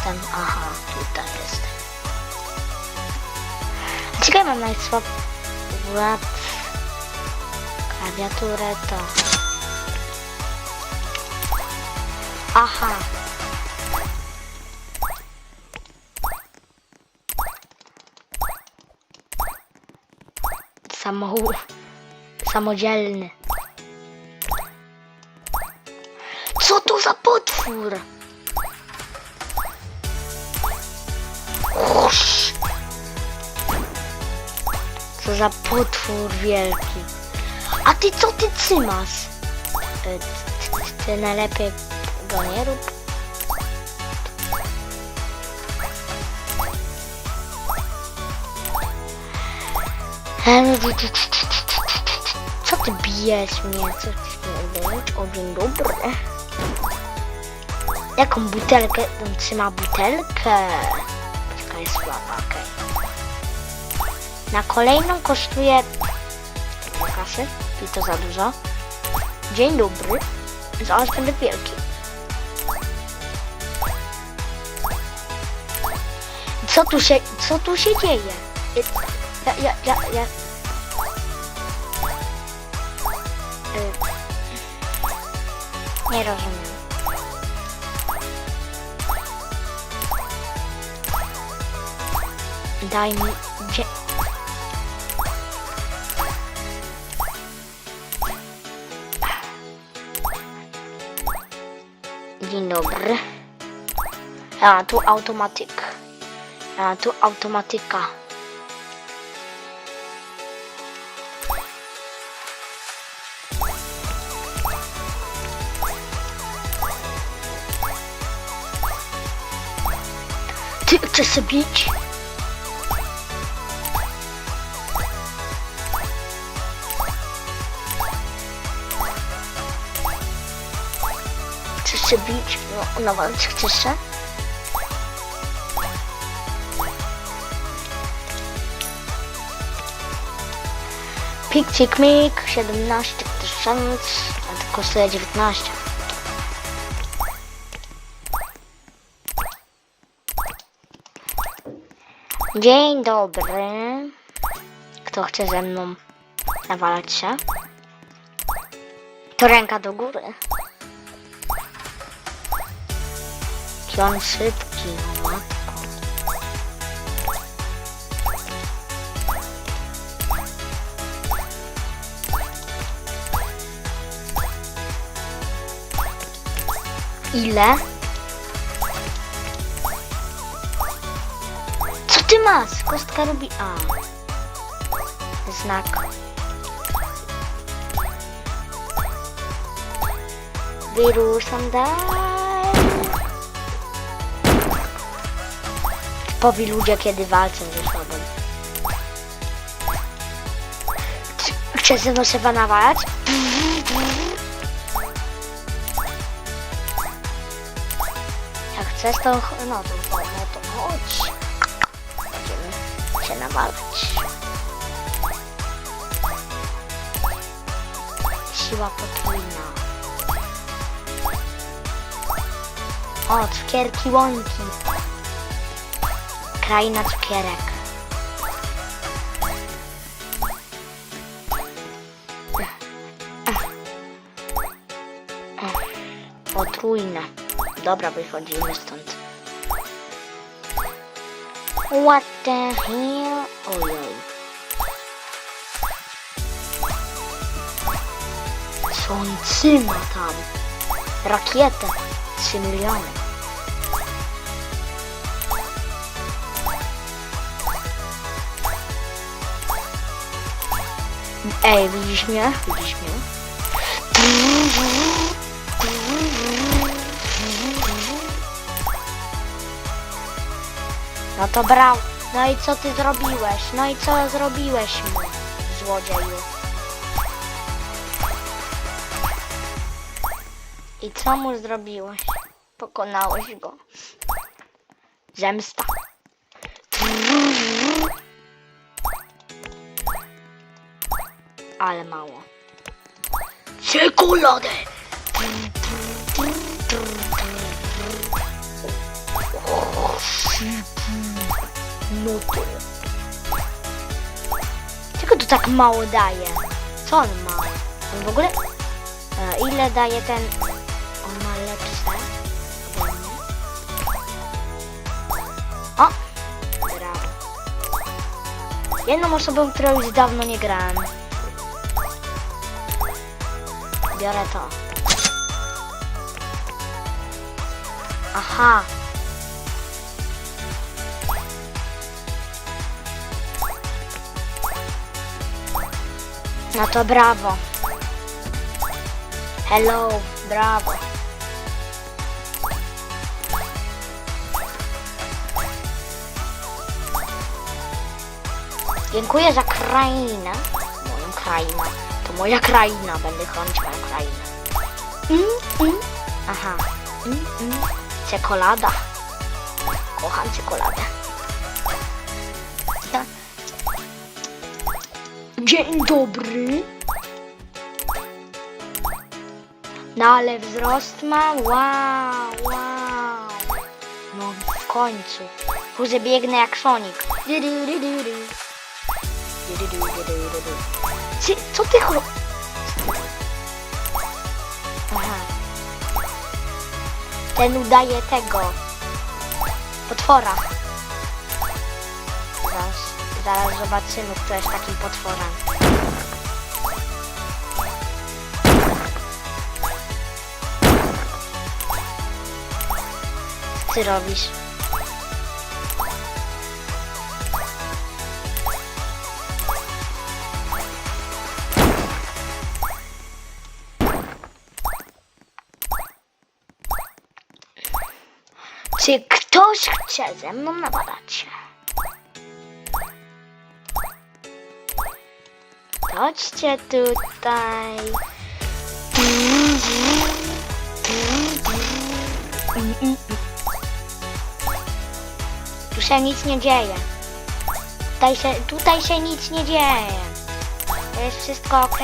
jestem? Aha, tutaj jestem. Ciekawe mam najsłab... Ład... Klawiaturę to... Aha. Samo... Samodzielny. Co to za potwór? Co za potwór wielki. A ty co ty cymas? E, ty, ty, ty najlepiej go nie rób. Co ty bijesz mnie? Co ty robisz? O dzień dobry. Jaką butelkę? On trzyma butelkę. Okej. Na kolejną kosztuje... Kasy? I to za dużo. Dzień dobry. Zaraz będę wielki. Co tu się, co tu się dzieje? Ja, ja, ja, ja... Y, Nie rozumiem. Daj mi... Dzie... Dzień dobry. A, tu automatyk. A, tu automatyka. Ty chcesz bić? Chcesz się bić? No, no walcz, chcesz się? Pikcik mik, 17 tysięcy, a to kosztuje 19. Dzień dobry. Kto chce ze mną nawalać się? To ręka do góry. Jaki on szybki, no. Ile? Co ty masz? Kostka robi A. Znak. Wirusem daj. Typowi ludzie, kiedy walczą ze sobą. Chcesz ze mną się nawalać? Jak chcesz, to no to, no to chodź. Będziemy się nawalać. Siła potrójna. O, cukierki łąki. Kraina cukierek. Potrójne. Dobra, wychodzimy stąd. What the hell? Ojej. Co tam? Rakietę. 3 miliony. Ej, widzisz mnie? Widzisz mnie? No to brał. No i co ty zrobiłeś? No i co zrobiłeś mu, złodzieju? I co mu zrobiłeś? Pokonałeś go. Zemsta. Ale mało. Czekoladę! No to. Czego tu tak mało daje? Co on ma? On w ogóle... E, ile daje ten... On ma lepsze? O! Brawo. Jedną osobą, którą już dawno nie grałem. Biorę to. Aha. No to brawo. Hello, brawo. Dziękuję za krainę. Moją krainę. Moja kraina. Będę chronić moją krainę. Mm, mm. Aha. Mm, mm. Czekolada. Kocham czekoladę. Dzień dobry. No ale wzrost ma. Wow, wow. No w końcu. Kurde biegnę jak Sonic. Du, du, du, du, du. Du, du, du, du, du, du, du. Ty, co ty cho... Aha. Ten udaje tego. Potwora. Zaraz, zaraz zobaczymy, kto jest takim potworem. Co ty robisz? Czy ktoś chce ze mną nabadać się? Chodźcie tutaj. Tu się nic nie dzieje. Tutaj się, tutaj się nic nie dzieje. To jest wszystko ok.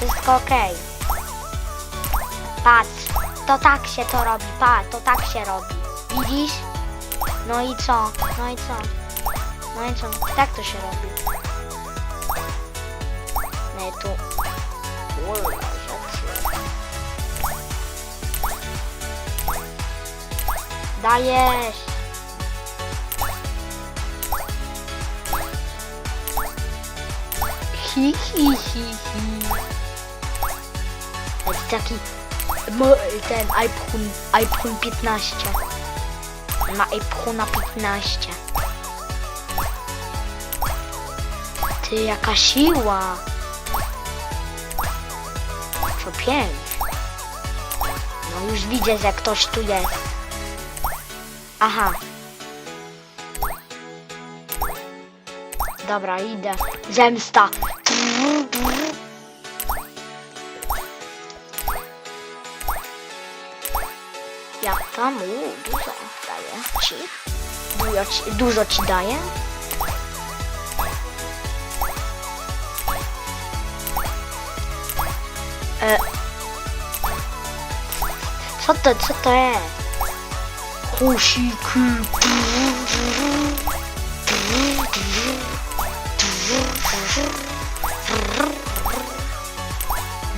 Wszystko ok. Patrz, to tak się to robi, patrz, to tak się robi. Widzisz? No i co? No i co? No i co? Tak to się robi. No i tu. Dajesz! Hi, hi, hi, hi. Taki ten iPhone, iPhone 15. Ma iPhone'a 15. Ty, jaka siła! Co pięć. No już widzę, że ktoś tu jest. Aha. Dobra, idę. Zemsta. Jak tam? Uuu, dużo daje ci. Dużo ci, dużo ci daje. E. Co to, co to jest? Kusiki.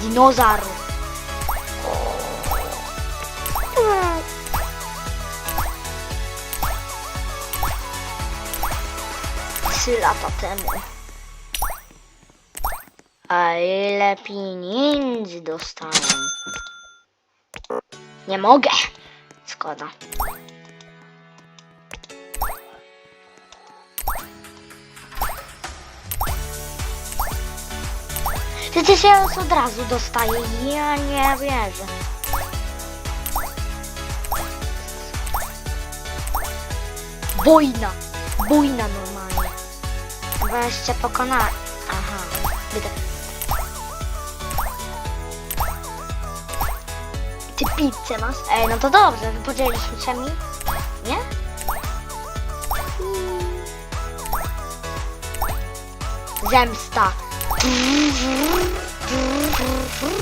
Dinozaur. Trzy lata temu. A ile pieniędzy dostałem? Nie mogę. Szkoda. Przecież ja już od razu dostaję. Ja nie wierzę. Bójna. Bójna normalnie. Jeszcze pokona... Aha. Byda. Ty pizzę masz? Ej, no to dobrze. Podzieliśmy się mi? Nie? Zemsta.